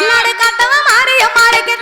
தென்னாடு காத்தவன் மாறிய மாறிக்கு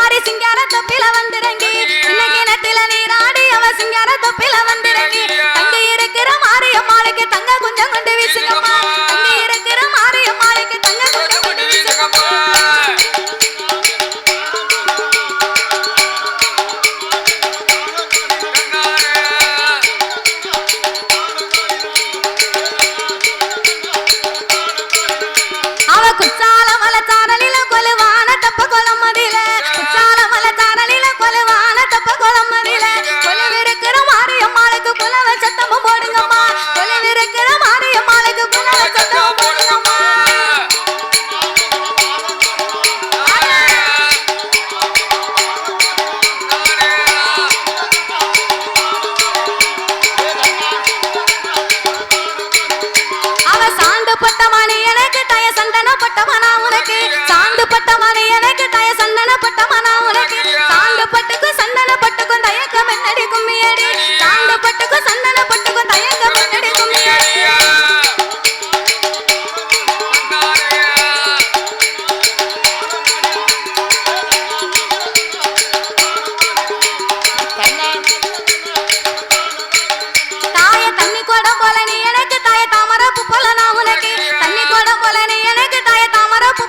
வாரி சிங்கார தொப்பில வந்திறங்கி. சின்ன கிணத்துல நீராடி அவ சிங்கார தொப்பில வந்து பொட்டுக்கும் சந்தன தண்ணி கூட போல நீ எனக்கு தாய தாமரை பூ போல நான் உனக்கு. தண்ணி கூட போல நீ எனக்கு தாய தாமரை பூ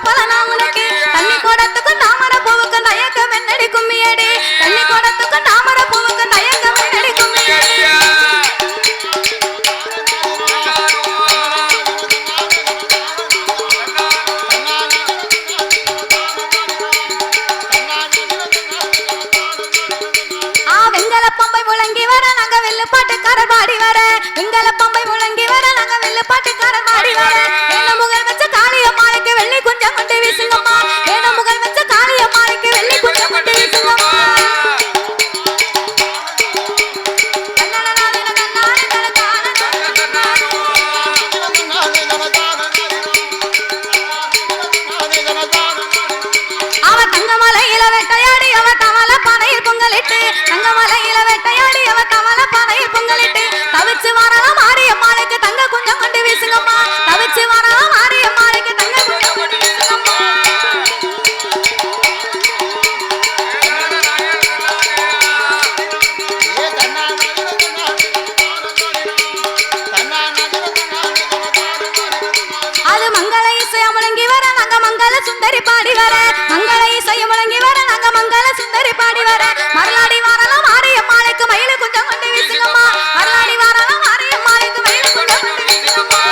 தண்ணி கூடத்துக்கும் தாமரை பூவுக்கும் தயக்கம் என்னடி கும்மியா Bombay, நாலு மங்கள இசைய முழங்கி வர நாங்க மங்கள சுந்தரி பாடி வர. மங்கள இசைய முழங்கி வர நாங்க மங்கள சுந்தரி பாடி வர. மரலாடி வாரலாம் மாரியம்மாளுக்கு மயில கொஞ்சம் கொண்டு வீசுங்கம்மா. மரலாடி வாரலாம் மாரியம்மாளுக்கு மயில கொஞ்சம் கொண்டு வீசுங்கம்மா.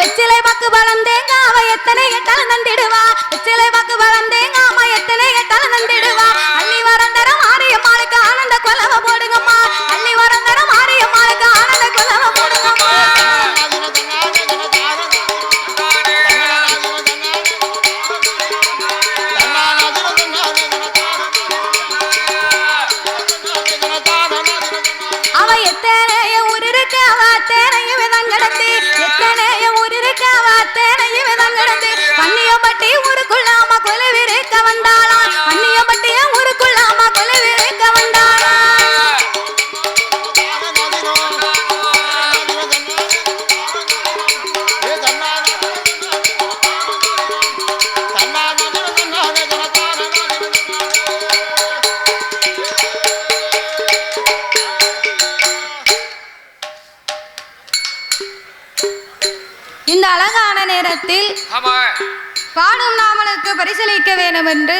வெச்சிலை பக்கு பலம் தேங்க அவ எத்தனை கேட்டாலும் தந்திடுவா. வெச்சிலை பக்கு பழம் தேங்க அவ எத்தனை கெட்டாலும் தந்திடுவா அள்ளி வரந்தர மாரியம்மாளுக்கு ஆனந்த கொலவ போடுங்கம்மா. அள்ளி வரந்தர மாரியம்மாளுக்கு ஆனந்த கொலவ போடுங்கம்மா. அவ எத்தனை ஆமா. பாடும் நாமளுக்கு பரிசளிக்க வேண்டும் என்று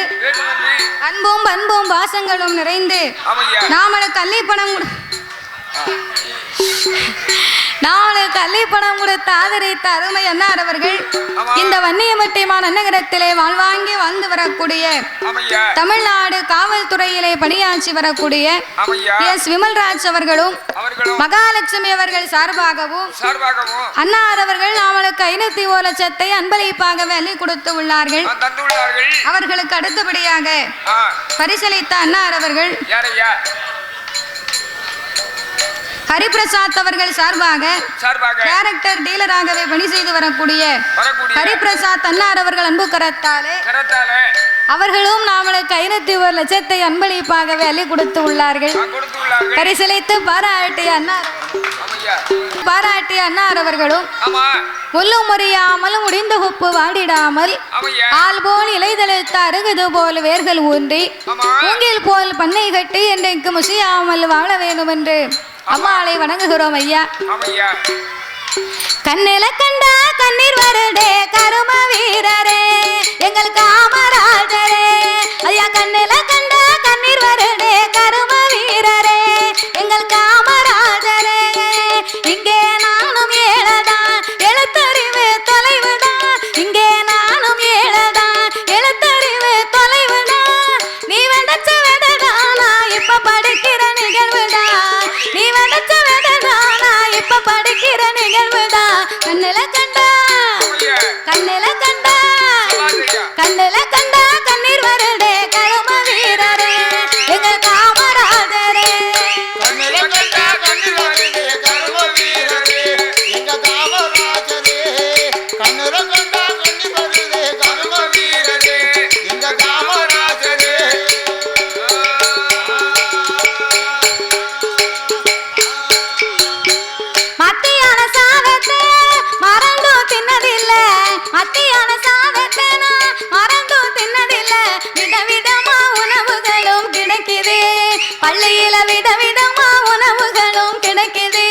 அன்பும் பண்பும் பாசங்களும் நிறைந்து ஆமையா. நாமளுக்கு அள்ளிப்பணம் நாமளுக்கு அள்ளிப்பணம் கொடுத்த ஆதரித்த அருமை அன்னார் அவர்கள். இந்த வன்னியமட்டிமா நன்னகரத்திலே வாழ்வாங்கி வாழ்ந்து வரக்கூடிய தமிழ்நாடு காவல்துறையிலே பணியாற்றி வரக்கூடிய எஸ். விமல்ராஜ் அவர்களும் மகாலட்சுமி அவர்கள் சார்பாகவும் அன்னார் அவர்கள் அவளுக்கு ஐநூத்தி ஒரு லட்சத்தை அன்பளிப்பாகவே அள்ளி கொடுத்து உள்ளார்கள். அவர்களுக்கு அடுத்தபடியாக பரிசளித்த அன்னார் அவர்கள் ஹரிபிரசாத் அவர்கள் சார்பாக கேரக்டர் டீலராகவே பணி செய்து வரக்கூடிய ஹரிபிரசாத் அன்னார் அவர்கள் அன்பு கரத்தாலே அவர்களும் நாமளுக்கு ஐநூத்தி ஒரு லட்சத்தை அன்பளிப்பாகவே அள்ளி கொடுத்து உள்ளார்கள். பரிசளித்து பாராட்டிய அன்னார் பாராட்டிய அன்னார் அவர்களும் முள்ளும் முறியாமல் முடிந்த உப்பு வாடிடாமல் ஆள் போல் இலைதழுத்த அருகுது போல் வேர்கள் ஊன்றி மூங்கில் போல் பண்ணை கட்டி என்றைக்கு முசியாமல் வாழ வேண்டும் என்று அம்மாளை வணங்குகிறோம் ஐயா. கண்ணில கண்டா கண்ணீர் வருடே கரும வீரரே எங்கள் காமராஜரே. ஐயா கண்ணில கண்டா கண்ணீர் வருடே கண்ணுல கண்டா கண்ணீர் வருடே கழம வீரர். பள்ளியில விதவிதமா உணவுகளும் கிடைக்குது.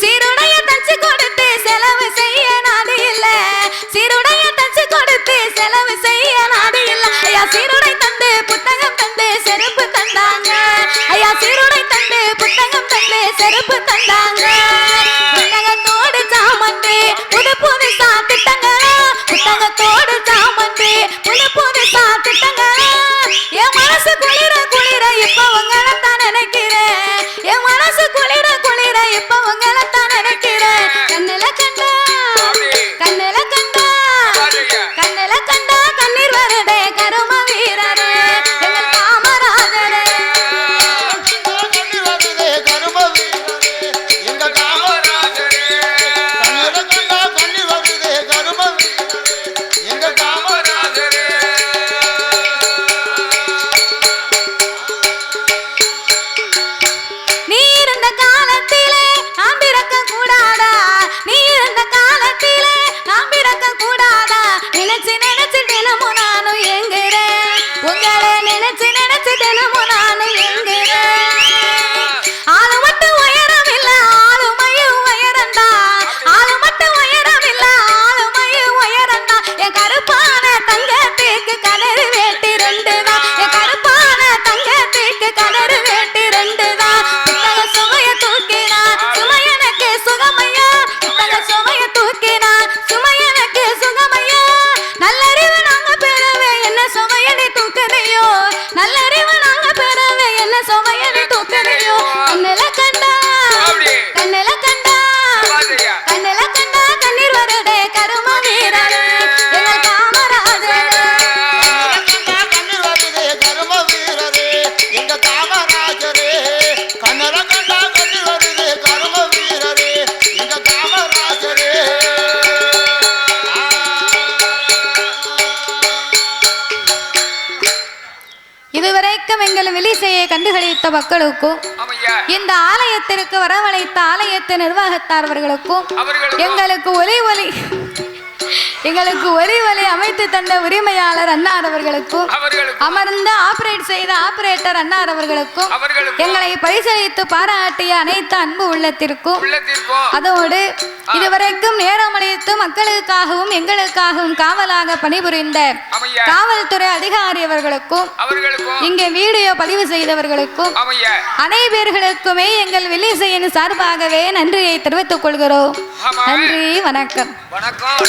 சீருடைய தச்சு கொடுத்து செலவு செய்ய நாடு இல்ல. சீருடைய தச்சு கொடுத்து செலவு செய்ய நாடு இல்ல. ஐயா சீருடை தந்து புத்தகம் தந்து செருப்பு தந்தாங்க. ஐயா சீருடை தந்து புத்தகம் தந்து செருப்பு தந்தாங்க. வரவழைத்த மக்களுக்கும் ஆமையா? இந்த ஆலயத்திற்கு வரவழைத்த ஆலயத்து நிர்வாகத்தாரர்களுக்கும் அவர்களுக்கும் எங்களுக்கு ஒலி ஒலி எங்களுக்கு ஒலி ஒலி அமைத்து தந்த உரிமையாளர் அன்னார் அவர்களுக்கும் அமர்ந்து ஆபரேட் செய்த ஆபரேட்டர் அன்னார் அவர்களுக்கும் எங்களை பரிசளித்து பாராட்டிய அனைத்து அன்பு உள்ளத்திற்கும் அதோடு இதுவரைக்கும் நேரம் மக்களுக்காகவும் எங்களுக்காகவும் காவலாக பணிபுரிந்த காவல்துறை அதிகாரி அவர்களுக்கும். இங்கே வீடியோ பதிவு செய்தவர்களுக்கும் அனைவர்களுக்குமே எங்கள் வில்லிசையின் சார்பாகவே நன்றியை தெரிவித்துக் கொள்கிறோம். நன்றி வணக்கம். வணக்கம்.